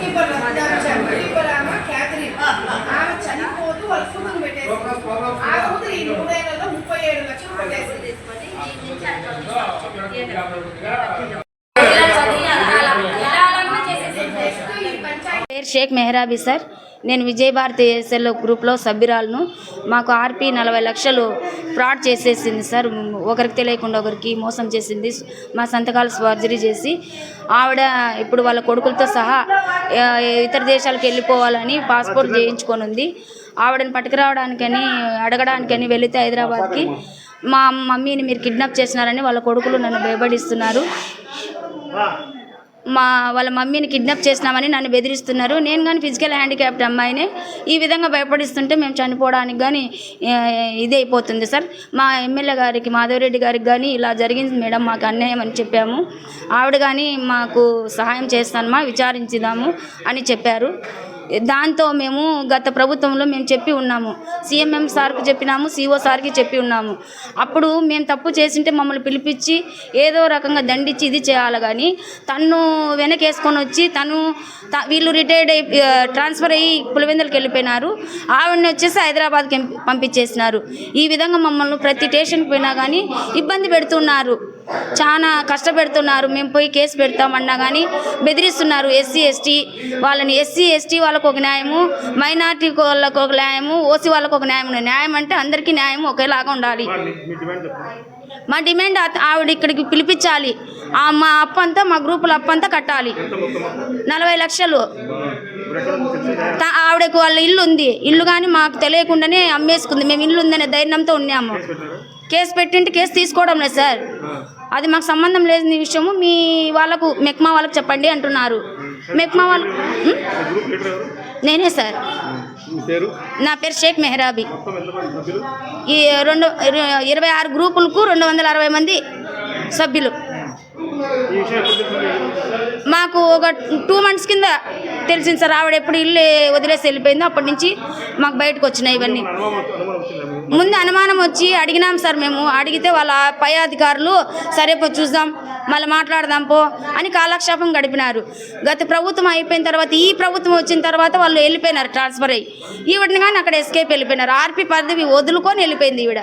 Keeper keeper ఆమె Catherine ఆమె చనిపోతూ వాళ్ళ కూతురు పెట్టేసి ఆ కూతురు ఈ మూడేళ్లలో ముప్పై ఏడు లక్షలు పెట్టేసింది నెక్స్ట్ ఈ పంచాయతీ పేరు షేక్ మెహరాబీ సార్ నేను విజయభారతి ఎస్ఎల్ గ్రూప్లో సభ్యురాలను. మాకు ఆర్పి నలభై లక్షలు ఫ్రాడ్ చేసేసింది సార్. ఒకరికి తెలియకుండా ఒకరికి మోసం చేసింది. మా సంతకాలు స్వార్జరీ చేసి ఆవిడ ఇప్పుడు వాళ్ళ కొడుకులతో సహా ఇతర దేశాలకు వెళ్ళిపోవాలని పాస్పోర్ట్ చేయించుకొని ఉంది. ఆవిడని పట్టుకురావడానికని అడగడానికని వెళితే హైదరాబాద్కి మా మమ్మీని మీరు కిడ్నాప్ చేసినారని వాళ్ళ కొడుకులు నన్ను భయపడిస్తున్నారు మా వాళ్ళ మమ్మీని కిడ్నాప్ చేసినామని నన్ను బెదిరిస్తున్నారు. నేను కానీ ఫిజికల్ హ్యాండిక్యాప్డ్ అమ్మాయిని. ఈ విధంగా భయపడిస్తుంటే మేము చనిపోవడానికి కానీ ఇదే అయిపోతుంది సార్. మా ఎమ్మెల్యే గారికి మాధవరెడ్డి గారికి కానీ ఇలా జరిగింది మేడం మాకు అన్యాయం అని చెప్పాము. ఆవిడ కానీ మాకు సహాయం చేస్తానమా విచారించుదాము అని చెప్పారు. దాంతో మేము గత ప్రభుత్వంలో మేము చెప్పి ఉన్నాము. సీఎంఎం సార్కి చెప్పినాము సిఓ సార్కి చెప్పి ఉన్నాము. అప్పుడు మేము తప్పు చేసింటే మమ్మల్ని పిలిపించి ఏదో రకంగా దండించి ఇది చేయాలి కానీ తను వెనకేసుకొని వచ్చి తను త- వీళ్ళు రిటైర్డ్ అయి ట్రాన్స్ఫర్ అయ్యి పులివెందులకు వెళ్ళిపోయినారు. ఆవిడని వచ్చేసి హైదరాబాద్కి పంపించేసినారు. ఈ విధంగా మమ్మల్ని ప్రతి స్టేషన్కి పోయినా కానీ ఇబ్బంది పెడుతున్నారు. చాలా కష్టపెడుతున్నారు. మేము పోయి కేసు పెడతామన్నా కానీ బెదిరిస్తున్నారు ఎస్సీ ఎస్టీ వాళ్ళని. ఎస్సీ ఎస్టీ వాళ్ళకు ఒక న్యాయము మైనార్టీ వాళ్ళకు ఒక న్యాయము ఓసీ వాళ్ళకు ఒక న్యాయం న్యాయం అంటే అందరికీ న్యాయం ఒకేలాగా ఉండాలి. మా డిమాండ్ ఆవిడ ఇక్కడికి పిలిపించాలి. మా అప్పు అంతా మా గ్రూపుల అప్పు అంతా కట్టాలి నలభై లక్షలు. తా- ఆవిడకు వాళ్ళ ఇల్లు ఉంది ఇల్లు కానీ మాకు తెలియకుండానే అమ్మేసుకుంది. మేము ఇల్లు ఉందనే ధైర్యంతో ఉన్నాము. కేసు పెట్టింటే కేసు తీసుకోవడం లేదు సార్. అది మాకు సంబంధం లేని విషయము. మీ వాళ్ళకు మెక్మా వాళ్ళకు చెప్పండి అంటున్నారు. మెక్మా వాళ్ళు నేనే సార్. నా పేరు షేక్ మెహరాబీ. ఈ రెండు ఇరవై ఆరు గ్రూపులకు రెండు వందల అరవై మంది సభ్యులు. మాకు ఒక టూ మంత్స్ కింద తెలిసింది సార్ ఆవిడ ఎప్పుడు ఇల్లు వదిలేసి వెళ్ళిపోయిందో అప్పటి నుంచి మాకు బయటకు వచ్చినాయి ఇవన్నీ. ముందు అనుమానం వచ్చి అడిగినాం సార్ మేము అడిగితే వాళ్ళ పై అధికారులు సరే పో చూద్దాం మళ్ళీ మాట్లాడదాం పో అని కాలక్షేపం గడిపినారు. గత ప్రభుత్వం అయిపోయిన తర్వాత ఈ ప్రభుత్వం వచ్చిన తర్వాత వాళ్ళు వెళ్ళిపోయినారు ట్రాన్స్ఫర్ అయ్యి. ఈవిడని కానీ అక్కడ ఎస్కేప్ వెళ్ళిపోయినారు. ఆర్పి పదవి వదులుకొని వెళ్ళిపోయింది ఈవిడ.